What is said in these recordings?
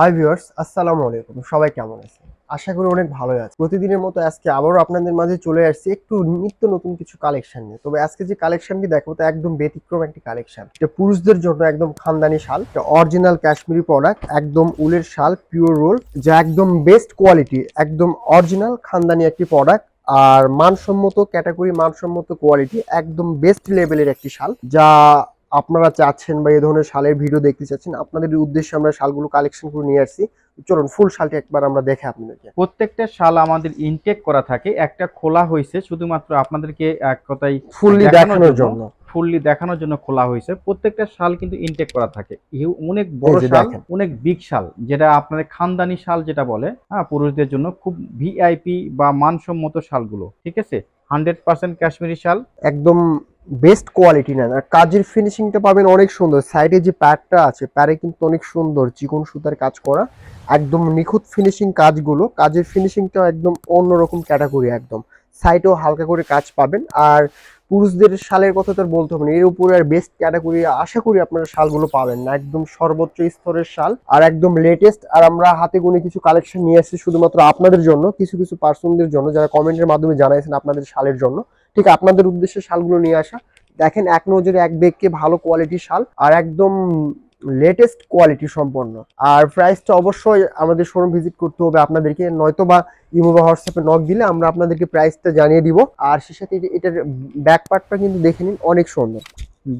Hi viewers আসসালামু আলাইকুম। সবাই কেমন আছেন? আশা করি অনেক ভালো আছে প্রতিদিনের মতো আজকে আবারও আপনাদের মাঝে চলে আসছি একটু নিত্য নতুন কিছু কালেকশন নিয়ে। তবে আজকে যে কালেকশনটি দেখাবো তা একদম ব্যতিক্রম একটি কালেকশন এটা পুরুষদের জন্য একদম খানদানি শাল। এটা অরিজিনাল কাশ্মীরি প্রোডাক্ট একদম উলের শাল পিওর রোল যা একদম বেস্ট কোয়ালিটি একদম অরিজিনাল খানদানি একটি প্রোডাক্ট আর মানসম্মত ক্যাটাগরি মানসম্মত কোয়ালিটি একদম বেস্ট লেভেলের একটি শাল, যা আপনারা চাচ্ছেন বা এই ধরনের শালের ভিডিও দেখতে চাচ্ছেন আপনাদের উদ্দেশ্যে আমরা শালগুলো কালেকশন করে নিয়ে আসছি। চলুন ফুল শালটি একবার আমরা দেখে আপনাদেরকে। প্রত্যেকটা শাল আমাদের ইনটেক করা থাকে একটা খোলা হয়েছে শুধুমাত্র আপনাদেরকে এক কথাই ফুললি দেখানোর জন্য। ফুললি দেখানোর জন্য খোলা হয়েছে। প্রত্যেকটা শাল কিন্তু ইনটেক করা থাকে। অনেক বড় শাল অনেক বিগ শাল যেটা আপনাদের খানদানি শাল যেটা বলে হ্যাঁ পুরুষদের জন্য খুব ভিআইপি বা মানসম্মত শালগুলো ঠিক আছে? হান্ড্রেড পার্সেন্ট কাশ্মীরি শাল। একদম বেস্ট কোয়ালিটি নেন। আর কাজের ফিনিশিংটা পাবেন অনেক সুন্দর। সাইডে যে প্যাডটা আছে, প্যাডে কিন্তু অনেক সুন্দর চিকন সুতার কাজ করা। একদম নিখুঁত ফিনিশিং কাজগুলো। কাজের ফিনিশিংটাও একদম অন্যরকম ক্যাটাগরি একদম। সাইডেও হালকা করে কাজ পাবেন। আর পুরুষদের শালের কথা তো বলতে হবে না। এর উপরে আর বেস্ট ক্যাটাগরি আশা করি আপনারা শালগুলো পাবেন না। একদম সর্বোচ্চ স্তরের শাল। আর একদম লেটেস্ট আর আমরা হাতে গুনে কিছু কালেকশন নিয়ে আসছি শুধুমাত্র আপনাদের জন্য, কিছু কিছু পার্সনদের জন্য, যারা কমেন্টের মাধ্যমে জানাইছেন আপনাদের শালের জন্য। ঠিক আপনাদের উদ্দেশ্যে শালগুলো নিয়ে আসা। দেখেন এক নজরে এক বেগকে ভালো কোয়ালিটির শাল আর একদম লেটেস্ট কোয়ালিটি সম্পন্ন। আর প্রাইসটা অবশ্যই আমাদের শোরুম ভিজিট করতে হবে আপনাদেরকে। নয়তো বা ইমো বা হোয়াটসঅ্যাপে নক দিলে আমরা আপনাদেরকে প্রাইসটা জানিয়ে দিব। আর সে সাথে এটার ব্যাক পার্টটা কিন্তু দেখে নিন অনেক সুন্দর।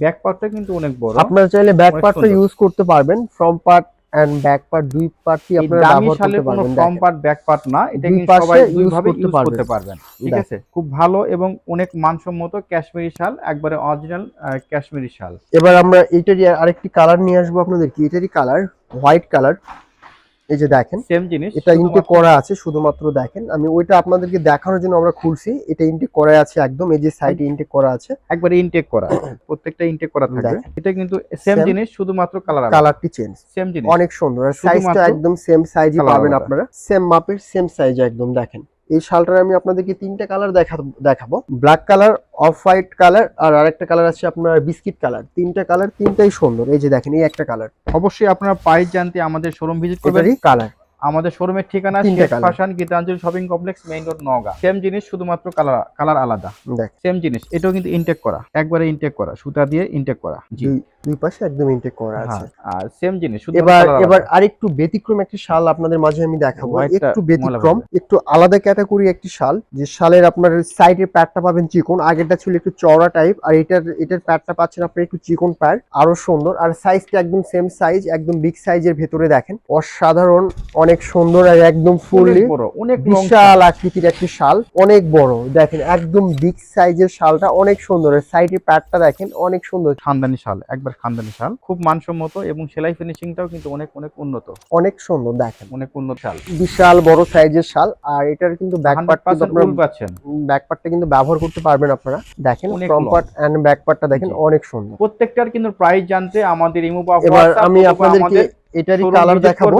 ব্যাক পার্টটা কিন্তু অনেক বড়। আপনারা চাইলে ব্যাক পার্টটা ইউজ করতে পারবেন। Front part and back part দুই পার্টই আপনারা ব্যবহার করতে পারবেন? কম পার্ট ব্যাক পার্ট না এটা কিন্তু সবাই use দুই ভাবে করতে ইউজ। করতে পারবেন। ঠিক আছে? খুব ভালো এবং অনেক মানসম্মত কাশ্মীরি শাল একবারে অরিজিনাল কাশ্মীরি শাল। এবার আমরা এটারই আরেকটি কালার নিয়ে আসব আপনাদেরকে। এটারই কালার হোয়াইট কালার এই যে দেখেন সেম জিনিস এটা ইনটেক করা আছে শুধুমাত্র দেখেন। আমি ওইটা আপনাদেরকে দেখানোর জন্য আমরা খুলছি। এটা ইনটেক করা আছে একদম এই যে সাইড ইনটেক করা আছে। একবারে ইনটেক করা প্রত্যেকটা ইনটেক করা থাকে এটা কিন্তু সেম জিনিস শুধুমাত্র কালার কালারটি চেঞ্জ সেম জিনিস। অনেক সুন্দর। আর সাইজটা একদম সেম সাইজই পাবেন আপনারা। সেম মাপের সেম সাইজ একদম দেখেন। এই শালটার আমি আপনাদেরকে তিনটা কালার দেখা দেখাবো। Black colour off white colour আর আরেকটা কালার আছে আপনার বিস্কিট কালার। তিনটা কালার তিনটাই সুন্দর। এই যে দেখেন এই একটা কালার। অবশ্যই আপনারা প্রাইস জানতে আমাদের শোরুম ভিজিট করবেন। কালার। আমাদের শোরুমের ঠিকানা Sheikh. Fashion Gitanjali shopping complex main road Naogaon. Same জিনিস শুধুমাত্র কালার কালার আলাদা। দেখ। সেম জিনিস। এটাও কিন্তু ইনটেক করা। একবারে ইনটেক করা। সুতা দিয়ে ইনটেক করা। জি। দুই পাশে একদম ইনটেক করা আছে। হ্যাঁ, আর সেম জিনিস এবার এবার আরেকটু ব্যতিক্রম একটি শাল আপনাদের মাঝে আমি দেখাবো। একটু ব্যতিক্রম একটু আলাদা ক্যাটাগরি একটি শাল যে শালের আপনার সাইডের প্যাডটা পাবেন চিকন আগেরটা ছিল একটু চওড়া টাইপ আর এটার এটার প্যাডটা পাচ্ছেন আপনি একটু চিকন প্যাড আরও সুন্দর। আর সাইজটা একদম সেম সাইজ একদম বিগ সাইজের ভেতরে দেখেন। অসাধারণ অনেক সুন্দর আর একদম ফুললি অনেক বিশাল আকৃতির একটি শাল অনেক বড়। দেখেন একদম বিগ সাইজের শালটা অনেক সুন্দর। সাইডের প্যাডটা দেখেন অনেক সুন্দর। খানদানি শাল একবার খানদানি শাল। খুব মানসম্মত এবং সেলাই ফিনিশিংটাও কিন্তু অনেক অনেক উন্নত। অনেক সুন্দর দেখেন। অনেক উন্নত শাল। বিশাল বড় সাইজের শাল আর এটার কিন্তু back hundred part percent wool পাচ্ছেন। ব্যাক পার্টটা কিন্তু ব্যবহার করতে পারবেন আপনারা। দেখেন ফ্রন্ট পার্ট এন্ড ব্যাক পার্টটা দেখেন অনেক সুন্দর। প্রত্যেকটার কিন্তু প্রাইস জানতে আমাদের ইমো বা এবার আমি আপনাদেরকে এটারই কালার দেখাবো।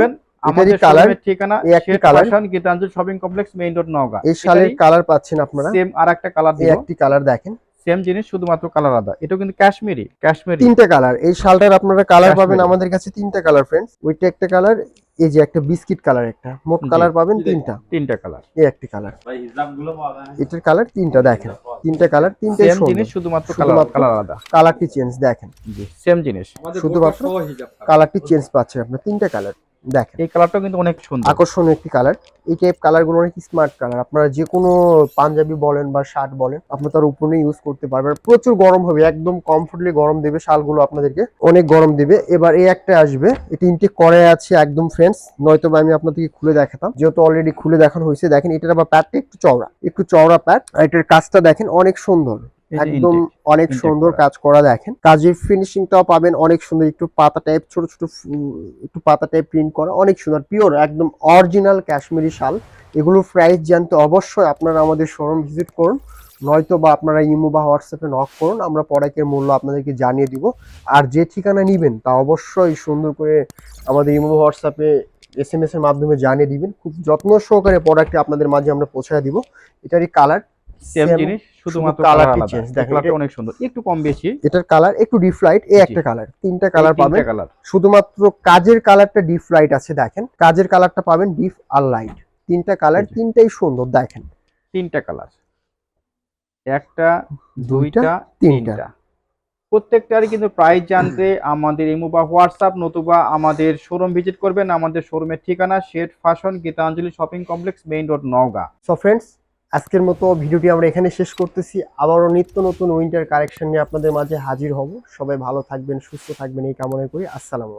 আমাদের ঠিকানা একটি Gitanjali shopping complex main road Naogaon. এই শালের কালার পাচ্ছেন আপনারা। সেম আর একটা কালার দিব একটি কালার দেখেন। সেম জিনিস শুধুমাত্র কালার আলাদা এটা কিন্তু কাশ্মীরি কাশ্মীরি। তিনটা কালার। এই শালটার আপনারা কালার পাবেন আমাদের কাছে তিনটা কালার ফ্রেন্ডস ওইটা একটা কালার এই যে একটা বিস্কিট কালার একটা। মোট কালার পাবেন তিনটা তিনটা। কালার। এই একটি কালার। ভাই হিসাবগুলো পাওয়া যায়। এটার কালার তিনটা দেখেন। তিনটা কালার তিনটাই সেম জিনিস শুধুমাত্র কালার কালার আলাদা কালারটি চেঞ্জ দেখেন। জি সেম জিনিস। শুধুমাত্র কালারটি চেঞ্জ পাচ্ছেন আপনার। তিনটা কালার। দেখেন। এই কালারটাও কিন্তু অনেক সুন্দর। আকর্ষণীয় একটি কালার। এই টাইপ কালারগুলো অনেক স্মার্ট কালার। আপনারা যে কোনো পাঞ্জাবি বলেন বা শার্ট বলেন আপনারা তার উপরে ইউজ করতে পারবেন। প্রচুর গরম হবে একদম কমফোর্টলি গরম দেবে শালগুলো আপনাদেরকে অনেক গরম দিবে। এবার এই একটা আসবে এটি ইনটেক করে আছে একদম ফ্রেন্ডস নয়তো বা আমি আপনাদেরকে খুলে দেখাতাম। যেহেতু অলরেডি খুলে দেখানো হয়েছে দেখেন এটার আবার প্যাডটা একটু চওড়া একটু চওড়া প্যাড আর এটার কাজটা দেখেন অনেক সুন্দর। একদম অনেক সুন্দর কাজ করা দেখেন। কাজের ফিনিশিংটাও পাবেন অনেক সুন্দর একটু পাতা টাইপ ছোট ছোট একটু পাতা টাইপ প্রিন্ট করা অনেক সুন্দর পিওর একদম অরিজিনাল কাশ্মীরি শাল। এগুলোর প্রাইস জানতে অবশ্যই আপনারা আমাদের শোরুম ভিজিট করুন নয়তো বা আপনারা ইমো বা হোয়াটসঅ্যাপে নক করুন আমরা প্রোডাক্টের মূল্য আপনাদেরকে জানিয়ে দিব। আর যে ঠিকানা নেবেন তা অবশ্যই সুন্দর করে আমাদের ইমো হোয়াটসঅ্যাপে এস এম এস এর মাধ্যমে জানিয়ে দিবেন। খুব যত্ন সহকারে প্রোডাক্টটি আপনাদের মাঝে আমরা পৌঁছায় দিব। এটারই কালার সেম Same, জিনিস শুধুমাত্র colour কালার টি আলাদা। দেখেন কালারটা অনেক সুন্দর। একটু কম বেশি। এটার কালার একটু এই কালার তিনটা কালার পাবেন। শুধুমাত্র কাজের কালারটা আছে দেখেন। কাজের কালারটা পাবেন ডিপ আর লাইট তিনটা কালার তিনটাই সুন্দর দেখেন। তিনটা কালার একটা দুইটা, তিনটা। তিনটা। কিন্তু প্রাইস জানতে আমাদের ইমো বা হোয়াটসঅ্যাপ নতুবা আমাদের শোরুম ভিজিট করবেন। আমাদের শোরুমের ঠিকানা shade fashion Gitanjali shopping complex main road Naogaon. So friends আজকের মতো ভিডিওটি আমরা এখানে শেষ করতেছি। আবারও নিত্য নতুন উইন্টার কারেকশন নিয়ে আপনাদের মাঝে হাজির হব। সবাই ভালো থাকবেন, সুস্থ থাকবেন, এই কামনা করি। আসসালামু আলাইকুম।